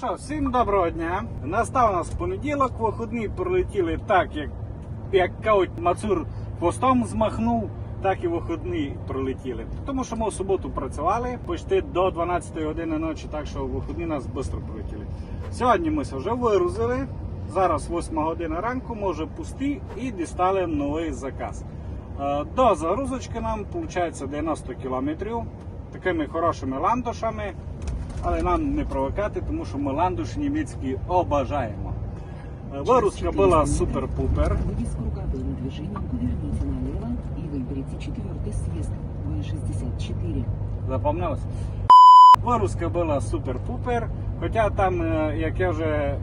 що, всім доброго дня. Настав у нас понеділок, вихідні пролетіли так, як, як кажуть, Мацур хвостом змахнув, так і вихідні пролетіли. Тому що ми в суботу працювали почти до 12 години ночі, так що вихідні нас швидко пролетіли. Сьогодні ми вже вигрузили. Зараз 8 година ранку, ми вже пусті і дістали новий заказ. Е, До загрузочки нам виходить 90 кілометрів такими хорошими ландушами, але нам не провокати, тому що ми ландуш німецькі обажаємо. Е, Вигрузка була супер-пупер. Выйдя с круговым движением, поверните налево и выберите четвертый съезд В-64. Запомнилось? Вигрузка була супер-пупер. Хоча там, е, як я вже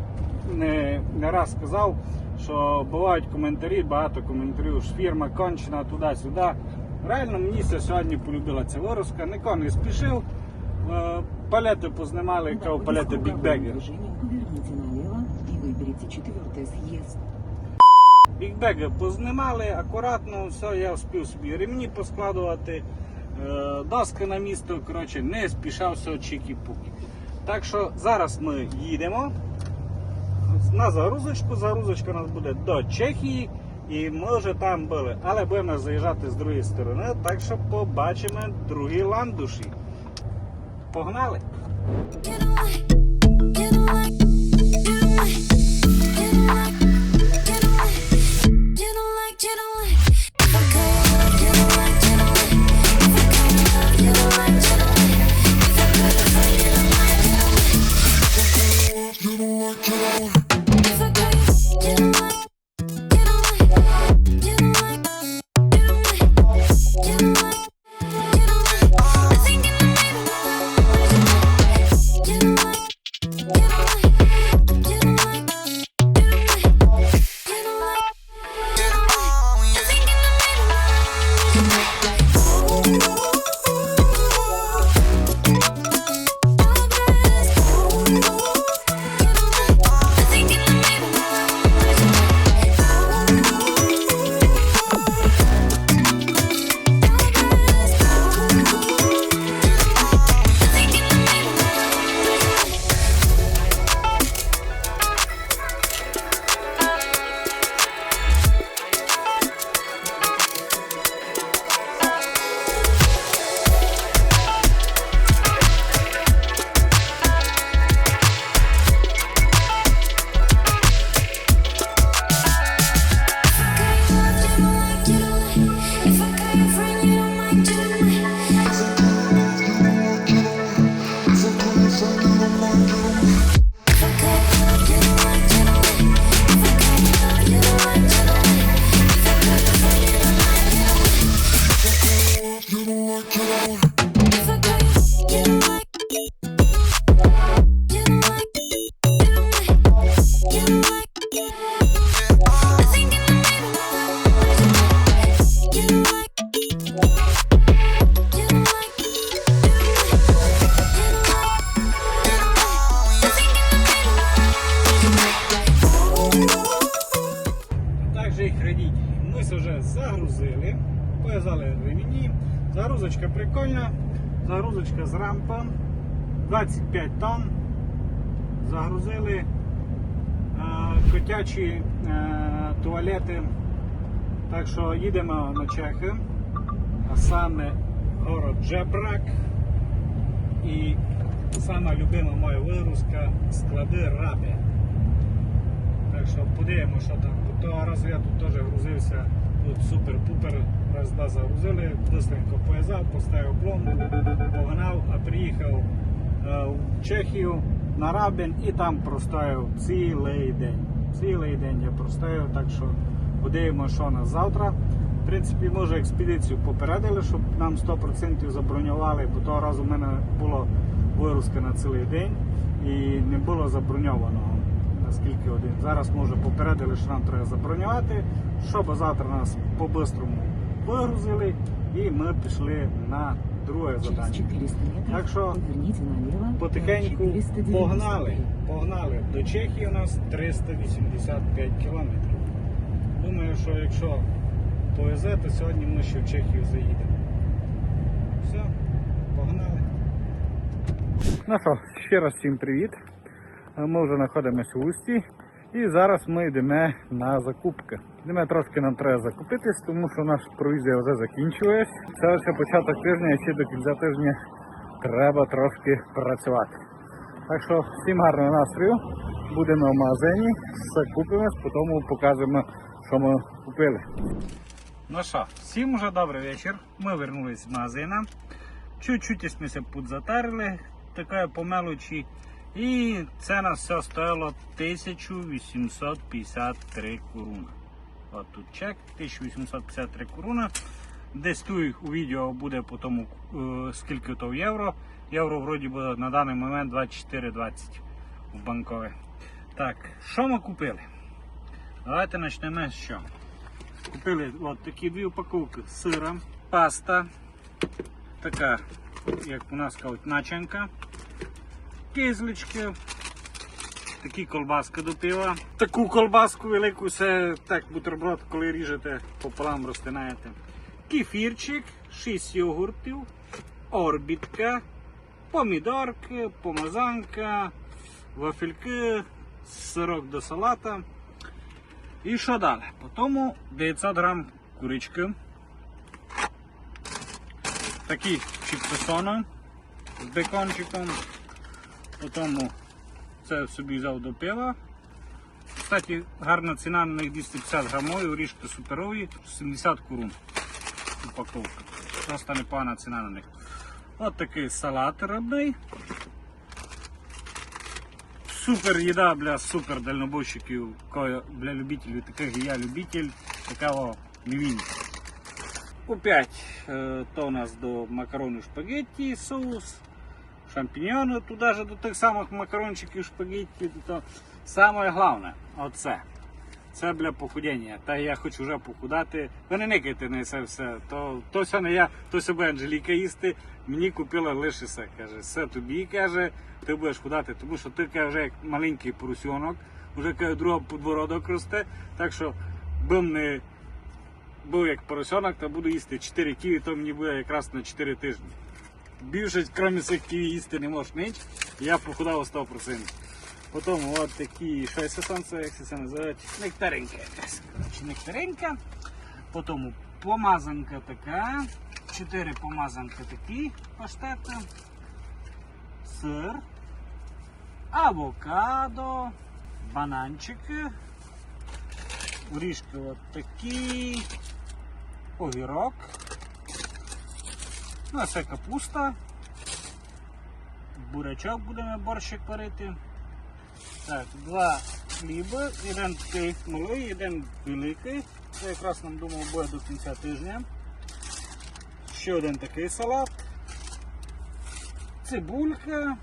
не, не раз сказав, що бувають коментарі, багато коментарів, що фірма кончена туди-сюди. Реально мені ся сьогодні полюбила ця вигрузка, ніхто не спішив. Е, Палети познімали, Да, кажу, выйдя с палети круговым бікбеги. движением, поверните налево и выберите четвертый съезд. Бікбеги познімали, акуратно, все, я встиг собі ремні поскладувати, е, доски на місто, коротше, не спішав все чікі-пукі. Так що зараз ми їдемо на загрузочку. Загрузочка у нас буде до Чехії, і ми вже там були. Але будемо заїжджати з другої сторони, так що побачимо другі ландуші. Погнали! Get away, get away, get away, котячі е, туалети. Так що їдемо на Чехи, а саме город Джебрак. І сама любима моя вигрузка склади Рабі. Так що подивимо, що там. Того разу я тут теж грузився, тут супер-пупер, раз два загрузили, быстренько пов'язав, поставив пломбу, погнав, а приїхав е, в Чехію на Рабін і там простояв цілий день. Цілий день я простояв, так що подивимо, що нас завтра. В принципі, може експедицію попередили, щоб нам 100% забронювали, бо того разу в мене було вирузка на цілий день і не було заброньованого наскільки один. Зараз може попередили, що нам треба забронювати, щоб завтра нас по-бистрому вигрузили і ми пішли на друге Через задання. 400 метров Так що. Потихеньку погнали. Погнали. До Чехії у нас 385 кілометрів. Думаю, що якщо повезе, то сьогодні ми ще в Чехію заїдемо. Все, погнали. Ну що, ще раз всім привіт. Ми вже знаходимося в Усті. І зараз ми йдемо на закупки. Йдемо трошки нам треба закупитись, тому що наша провізія вже закінчилась. Це лише початок тижня, і ще до кінця тижня треба трошки працювати. Так що всім гарного настрою. Будемо в магазині, все купимо, потім покажемо, що ми купили. Ну що, всім уже добрий вечір. Ми вернулись з магазина. Чуть-чуть ми се подзатарили, така по мелочі. І це нас все стоїло 1853 коруна. От тут чек, 1853 коруна. Десь тут у відео буде по тому, е, скільки то в євро. Євро вроді би на даний момент 24,20 в банкове. Так, що ми купили? Давайте почнемо з що. Купили от такі дві упаковки сира, паста, така, як у нас кажуть, начинка, кизлички, такі колбаски до пива. Таку колбаску велику, це так бутерброд, коли ріжете пополам розтинаєте. Кефірчик, 6 йогуртів, орбітка, помідорки, помазанка, вафельки, сирок до салата. І що далі? Потім 900 грам курички. Такі чіпсосона з бекончиком. Потім це собі взяв до пива. Кстати, гарна ціна на них 250 грамові, орішки суперові, 70 корун. Упаковка. Просто непогана ціна на них. От такий салат рибний. Супер їда для супер дальнобойщиків, для любителів таких я любитель, такого мівінь. Опять е, то у нас до макарону шпагетті соус, шампіньйони, туди ж до тих самих макарончиків шпагетті. То саме головне, оце. Це для похудіння. Та я хочу вже похудати. Ви не никайте на це все. То, то все не я, то себе Анжеліка їсти. Мені купила лише все. Каже, все тобі каже, ти будеш худати, тому що ти каже, вже як маленький поросенок, вже каже, друга подбородок росте. Так що бим не був як поросенок, то буду їсти 4 ківі, то мені буде якраз на 4 тижні. Більше, крім цих їсти не можеш ніч. Я похудав 100%. Потім от такі, там, як це називають, нектаринка якась. Коротше, нектаринка. Потім помазанка така. Чотири помазанки такі паштети. Сир. Авокадо. Бананчики. Орішки от такі. Огірок. Ну, це капуста. Бурячок будемо борщик варити. Так, два хліби, один такий малий, один великий. Це якраз нам думав буде до кінця тижня. Ще один такий салат. Цибулька.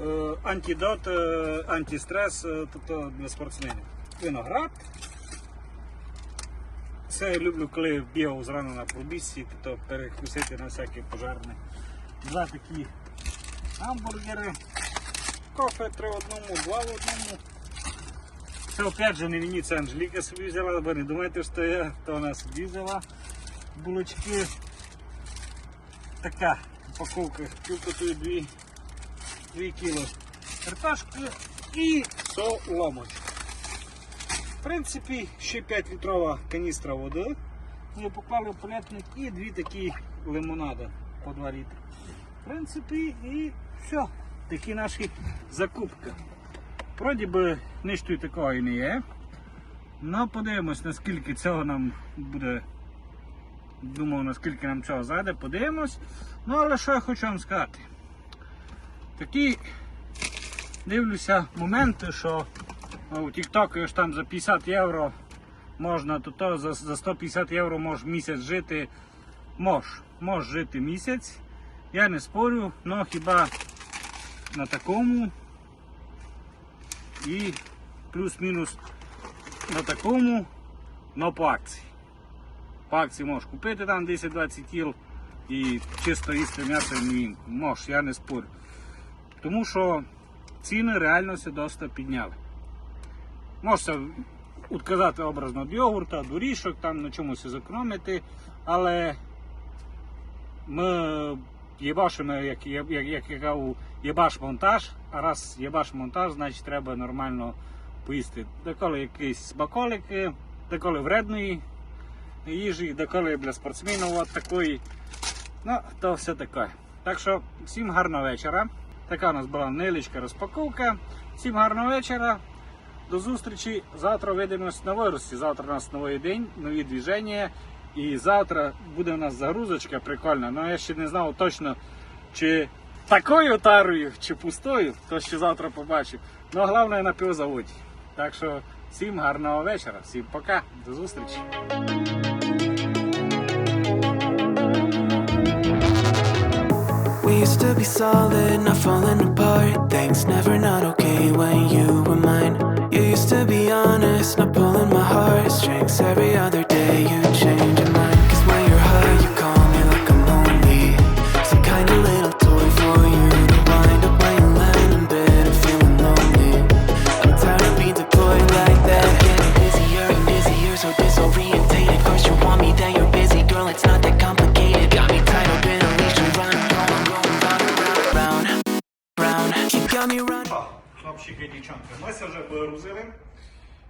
Е, антидот, е, антистрес, е, тобто для спортсменів. Виноград. Це я люблю, коли бігав зрано на пробіжці, тобто перекусити на всякі пожарне. Два такі гамбургери. Кофе три в одному, два в одному. Це опять же не мені, це Анжеліка собі взяла, бо не думайте, що я, то вона собі взяла булочки. Така упаковка, тут дві, дві кіло картошки і соломочка. Принципі, ще 5 літрова каністра води. Ми поклали в палетник і дві такі лимонади по 2 літри. В принципі, і все. Такі наші закупки. Вроді би ніщо й такого і не є. Ну, подивимось, наскільки цього нам буде. Думав, наскільки нам цього зайде, подивимось. Ну, але що я хочу вам сказати. Такі дивлюся моменти, що у TikTok ж там за 50 євро можна, то, то за, за 150 євро можеш місяць жити. Мож, можеш жити місяць. Я не спорю, але хіба на такому і плюс-мінус на такому, но по акції. По акції можеш купити там 10-20 кіл і чисто їсти м'ясо. Можеш, я не спорю. Тому що ціни реально все досить підняли. Можете відказати образно від йогурта, дорішок, там на чомусь зекономити, але ми їбашимо, як, як, як, як кажу, єбаш монтаж, а раз єбаш монтаж, значить треба нормально поїсти. Деколи якісь смаколики, деколи вредної їжі, деколи для спортсменів от такої. Ну, то все таке. Так що всім гарного вечора. Така у нас була невеличка розпаковка. Всім гарного вечора. До зустрічі. Завтра видимось на вирості. Завтра у нас новий день, нові движення. І завтра буде у нас загрузочка прикольна. Ну я ще не знав точно, чи такою тарою, чи пустою, то ще завтра побачу. Ну головне на півзаводі. Так що всім гарного вечора, всім пока, до зустрічі. Used to be solid, not falling apart. Things never not okay when you were mine. You used to be honest, not pulling my heartstrings. Every other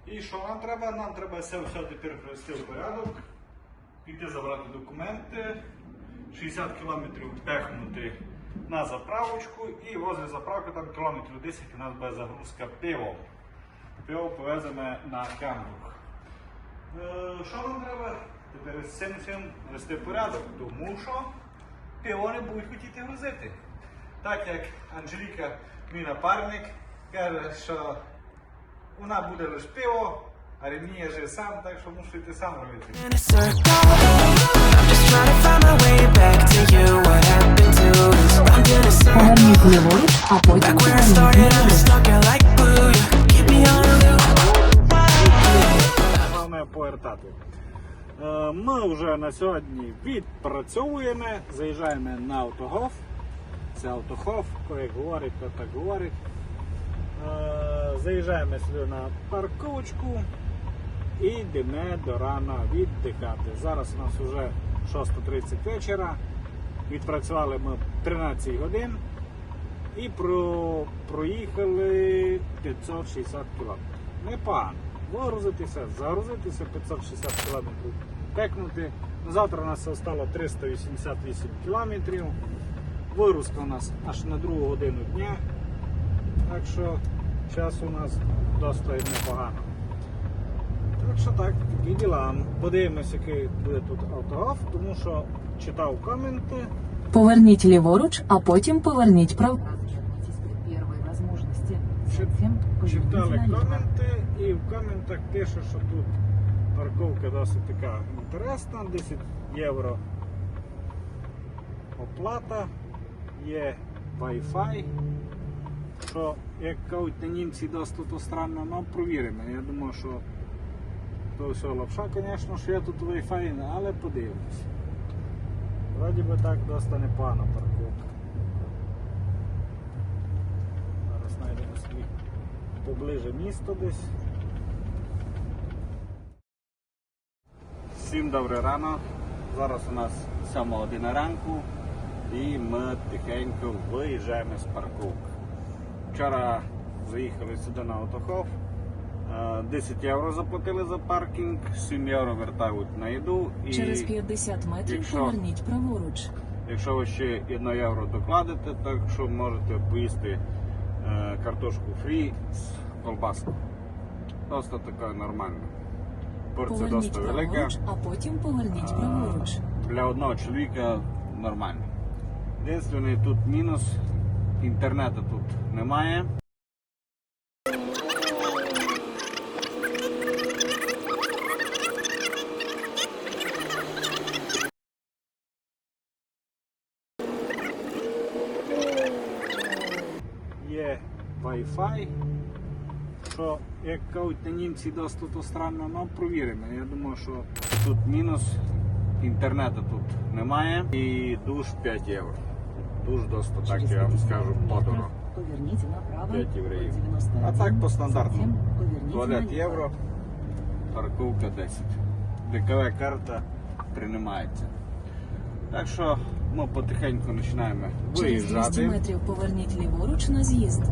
І що нам треба? Нам треба це все тепер привести в порядок, піти забрати документи, 60 кілометрів пехнути на заправочку і возле заправки там кілометрів 10 у нас буде загрузка пивом. Пиво повеземо на Камбург. Е, Що нам треба? Тепер з цим всім вести порядок, тому що пиво не будуть хотіти грузити. Так як Анжеліка, мій напарник, каже, що вона буде лише пиво, а ремніє же сам, так що мушу йти сам робити. Поверніть ліворуч, а потім. Головне повертати. Е, Ми вже на сьогодні відпрацьовуємо, заїжджаємо на автогоф. Це автохоф, хто як говорить, то так говорить. Заїжджаємо сюди на парковочку і йдемо до рана віддихати. Зараз у нас вже 6.30 вечора. Відпрацювали ми 13 годин і про, проїхали 560 кілометрів. Непогано. Вигрузитися, загрузитися 560 кілометрів, пекнути. На завтра у нас залишило 388 кілометрів. Вигрузка у нас аж на другу годину дня. Так що час у нас досить непогано. Так що так, такі діла. Подивимося, який буде тут автограф, тому що читав коменти. Поверніть ліворуч, а потім поверніть право. Возвращайтесь при первой возможности. Чит- Затем поверните Читали коменти і в коментах пише, що тут парковка досить така інтересна, 10 євро оплата, є Wi-Fi. Що, як кажуть на німці досить то странно, ну провіримо. Я думаю, що то все лапша, звісно, що є тут Wi-Fi, але подивимось. Вроді би так досить непогана парковка. Зараз знайдемо собі поближе місто десь. Всім добре рано. Зараз у нас 7 година ранку і ми тихенько виїжджаємо з парковки. Вчора заїхали сюди на автохов. Е, 10 євро заплатили за паркінг, 7 євро вертають на їду. І Через 50 метрів якщо- поверніть праворуч. Якщо ви ще 1 євро докладете, так що можете поїсти е, картошку фрі з колбаскою. Просто така нормальна. Порція досить велика. а потім поверніть праворуч. Для одного чоловіка нормально. Єдиний тут мінус, інтернету тут немає. Є Wi-Fi. Що, як кажуть на німці досить то странно, але провіримо. Я думаю, що тут мінус, інтернету тут немає і душ 5 євро. Душ досить так, я вам скажу, подорого. Направо. 5 євреїв. А так по стандарту. Туалет євро, парковка 10. ДКВ карта приймається. Так що ми потихеньку починаємо Через 200 метрів поверніть ліворуч на з'їзд.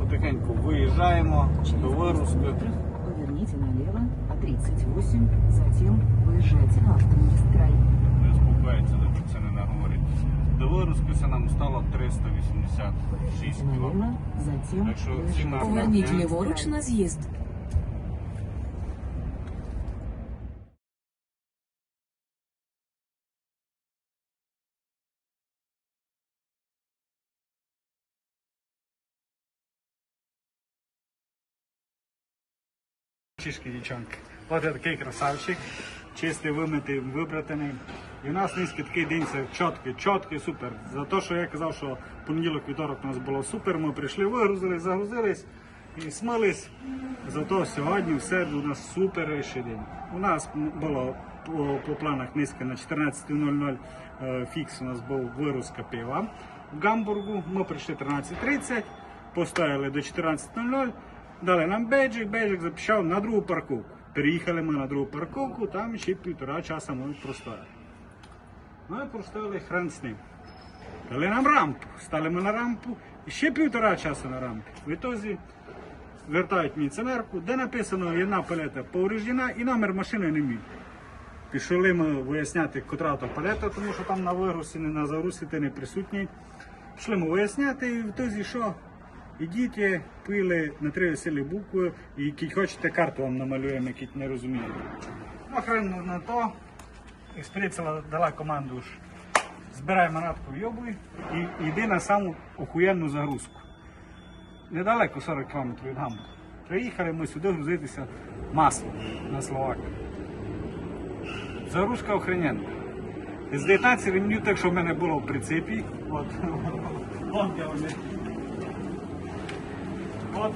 Потихеньку виїжджаємо Через до 200 Вируски. метров поверните налево, а 38, затем выезжайте на автомагистраль. Не не наговорить. До Вируски нам стало 386 Поверните км. Поверніть ліворуч на з'їзд. Чішки дівчонки. Я такий красавчик, чистий, вимитий, вибратаний. І у нас низький такий день, це чіткий, чіткий, супер. За те, що я казав, що понеділок, вівторок у нас було супер, ми прийшли, вигрузились, загрузились і смились. Зато сьогодні все у нас супер ще день. У нас було по, по планах низько на 14.00 е, фікс у нас був вирузка пива в Гамбургу. Ми прийшли 13.30, постояли до 14.00. Дали нам бейджик, бейджик запишав на другу парковку. Переїхали ми на другу парковку, там ще півтора часа ми простояли. Ми простояли хрен з ним. Дали нам рампу. Стали ми на рампу і ще півтора часу на рампі. В ітозі звертають мені де написано одна палета повреждена і номер машини не мій. Пішли ми виясняти, котра то палета, тому що там на вигрузі, не на загрузці ти не присутній. Пішли ми виясняти, і в тозі що? Ідіть, пили на три веселі букви, і кіть хочете карту вам намалюємо, кіть не розумієте. Ну, хрен на то. Експедиція дала команду ж збирай манатку йобуй і йди на саму охуєнну загрузку. Недалеко 40 км від Гамбурга. Приїхали ми сюди грузитися маслом на Словак. Загрузка охрененна. З 19 ремнів, так що в мене було в прицепі. От. От.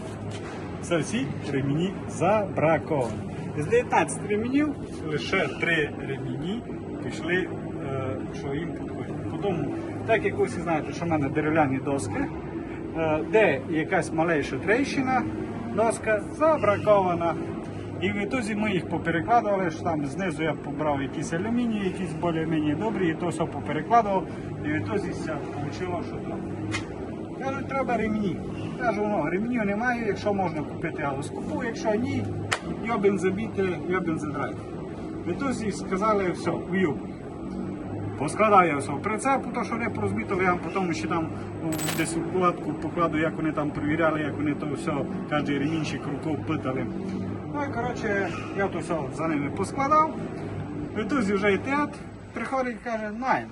Це всі ремені забраковані. З 19 ремінів лише 3 ремені пішли, е, що їм підходить. Потім, так як ви всі знаєте, що в мене дерев'яні доски, е, де якась маленьша трещина, доска забракована. І в ітозі ми їх поперекладували, що там знизу я побрав якісь алюмінії, якісь більш-менш добрі, і то все поперекладував. І в ітозі все вийшло, що там. Кажуть, треба ремні. Кажу, ну, ремнів немає, якщо можна купити, я вас купую, якщо ні, йобін забити, йобін задрати. Відтоді сказали, все, уюбуй. Поскладав я все прицепу, то що не порозбито, я потім ще там ну, десь вкладку покладу, як вони там перевіряли, як вони то все, кожен ремінчик рукою питали. Ну і коротше, я то все за ними поскладав. Відтоді вже і театр приходить і каже, найме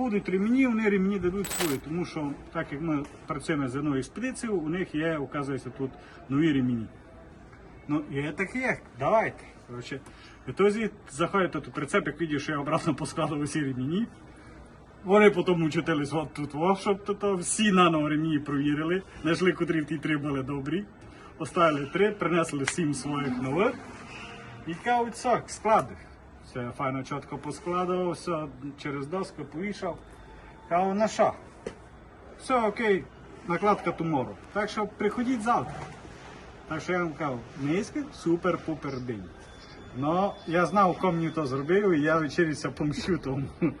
будуть ремені, вони ремені дадуть свої, тому що так як ми працюємо з одною експедицією, у них є, оказується, тут нові ремені. Ну, є так є, давайте. Коротше, в ітозі заходять тут прицеп, як видів, що я обратно поскладав усі ремені. Вони потім учителись от тут, о, щоб то, то всі наново ремені провірили, знайшли, котрі в ті три були добрі. Оставили три, принесли сім своїх нових. І кажуть, все, склади. Все, я файно чітко поскладував, все через доску повішав. Кажу, на що? Все окей, накладка tomorrow. Так що приходіть завтра. Так що я вам кажу, низький супер-пупер день. Ну, я знав, кому мені то зробив, і я вечерівся помщу тому.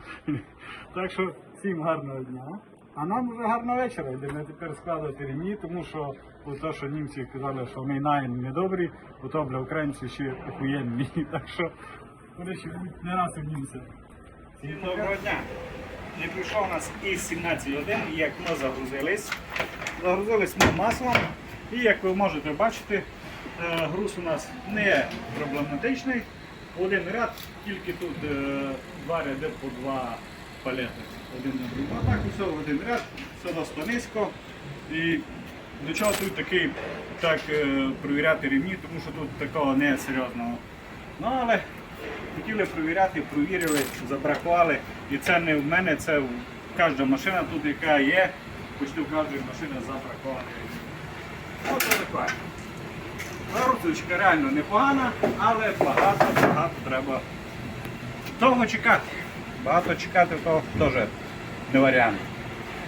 Так що всім гарного дня. А нам вже гарного вечора. Йдемо тепер складати ремні, тому що те, що німці казали, що ми наєм недобрі, у то бля українці ще охуєнні. Так що вони ще будуть не раз у німця. Доброго дня. Не прийшов у нас із 17 годин, як ми загрузились. Загрузились ми маслом. І як ви можете бачити, е, груз у нас не проблематичний. Один ряд, тільки тут е, два ряди по два палети. Один на другий. А так в один ряд, все досить низько. І до чого тут такий так е, провіряти рівні, тому що тут такого не серйозного. Ну але хотіли провіряти, провірили, забракували. І це не в мене, це кожна машина тут, яка є, почти в кожній машині забракована. Ось це таке. Реально непогана, але багато-багато треба довго чекати. Багато чекати то теж не варіант.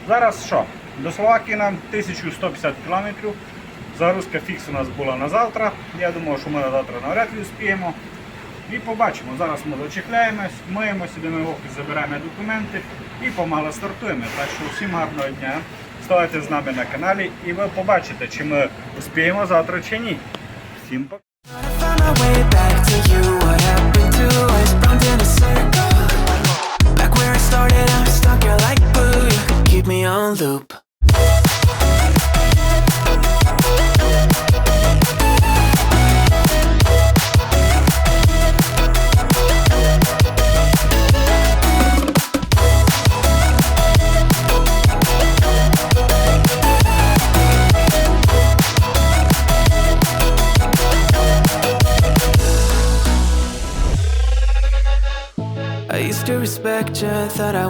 Зараз що? До Словакії нам 1150 кілометрів. Загрузка фікс у нас була на завтра. Я думаю, що ми на завтра навряд ли успіємо. І побачимо. Зараз ми зачехляємось, миємося, йдемо в офіс, забираємо документи і помало стартуємо. Так що всім гарного дня. Ставайте з нами на каналі і ви побачите, чи ми успіємо завтра чи ні. Всім пока! Back where I started, keep me on loop.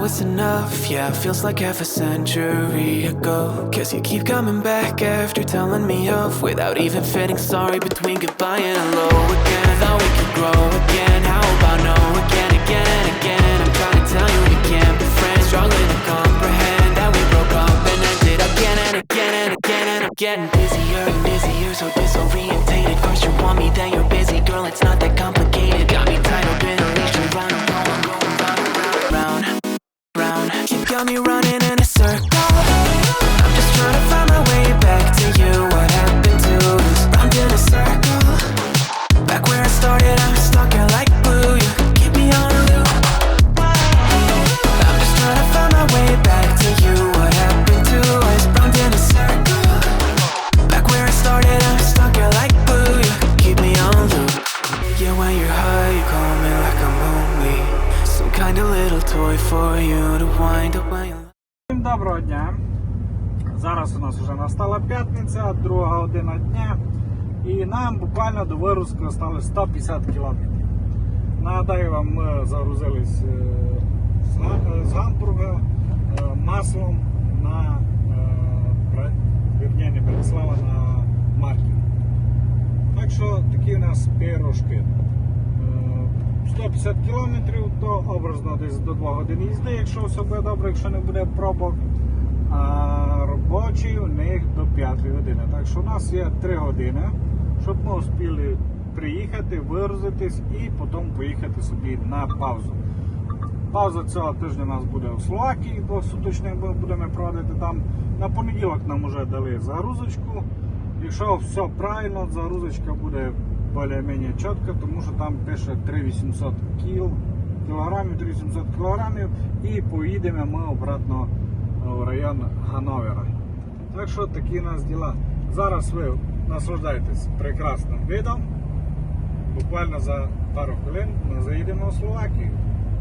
Thought I enough. Yeah, feels like half a century ago. Cause you keep coming back after telling me off without even feeling sorry between goodbye and hello again. Thought we could grow again. How about no again, again and again? I'm trying to tell you we can't be friends. Struggling to comprehend that we broke up and ended again and again and again and I'm getting busier and busier, so disorientated. First you want me, then you're busy, girl. It's not that complicated. Got me tied up in a leash and round and got me running in a circle. Доброго дня. Зараз у нас вже настала п'ятниця, друга година дня. І нам буквально до вируску осталось 150 кілометрів. Нагадаю вам, ми загрузились е, з Га- Гамбурга е, маслом на е, вірні, не Братислава, на Марків. Так що такі у нас. Е, 150 кілометрів, то образно десь до 2 годин їзди, якщо все буде добре, якщо не буде пробок. А робочий у них до 5 години. Так що у нас є 3 години, щоб ми успіли приїхати, вигрузитись і потім поїхати собі на паузу. Пауза цього тижня у нас буде у Словакії, двохсуточний ми будемо проводити там. На понеділок нам вже дали загрузочку. Якщо все правильно, загрузочка буде більш-менш чітка, тому що там пише 3800 кіл, кілограмів, 3800 кілограмів і поїдемо ми обратно в район Гановера. Так що такі у нас діла. Зараз ви наслаждаєтесь прекрасним видом. Буквально за пару хвилин ми заїдемо у Словакію.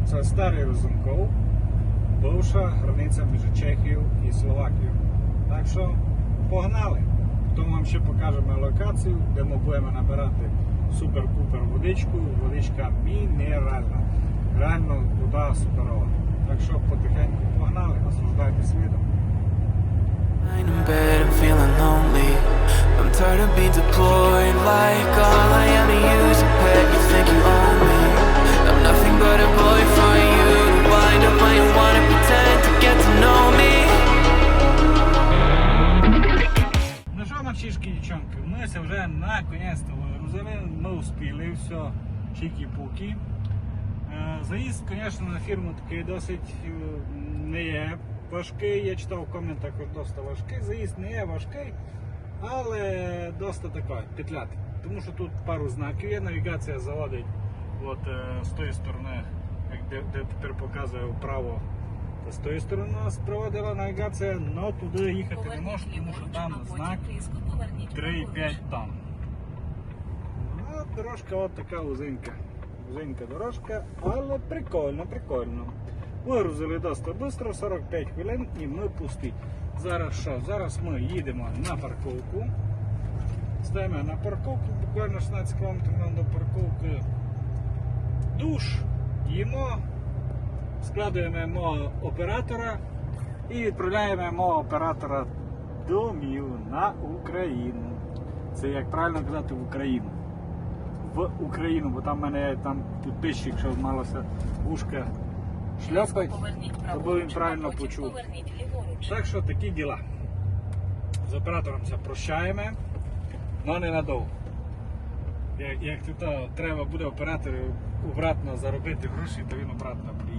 Це старий Розумков, бивша границя між Чехією і Словакією. Так що погнали! Потім вам ще покажемо локацію, де ми будемо набирати супер-пупер водичку. Водичка мінеральна. Реально вода суперова. Так що потихеньку погнали, наслаждайтесь видом. Ну що, мальчишки дівчонки, ми вже наконець-то вигрузили, ми успіли, все, чікі-пуки. Е, Заїзд, звісно, на фірму такий досить е, не є важкий. Я читав в коментах, що досить важкий. Заїзд не є важкий, але досить такий, петлятий. Тому що тут пару знаків є, навігація заводить от, е, з тої сторони, де, де тепер показує вправо. З тої сторони нас проводила навігація, але туди їхати не можна, тому що там знак 3,5 тонн. Дорожка от така вузенька. Вузенька дорожка, але прикольно, прикольно. Вигрузили досить швидко, 45 хвилин і ми пусті. Зараз що? Зараз ми їдемо на парковку. Стаємо на парковку, буквально 16 км нам до парковки. Душ, їмо, складуємо оператора і відправляємо оператора домів на Україну. Це як правильно казати в Україну. В Україну, бо там в мене там підписчик, що малося вушка шльопать, аби він правильно почув. Так що такі діла. З оператором це прощаємо, але ненадовго. Як, як тут треба буде оператору обратно заробити гроші, то він обратно приїде.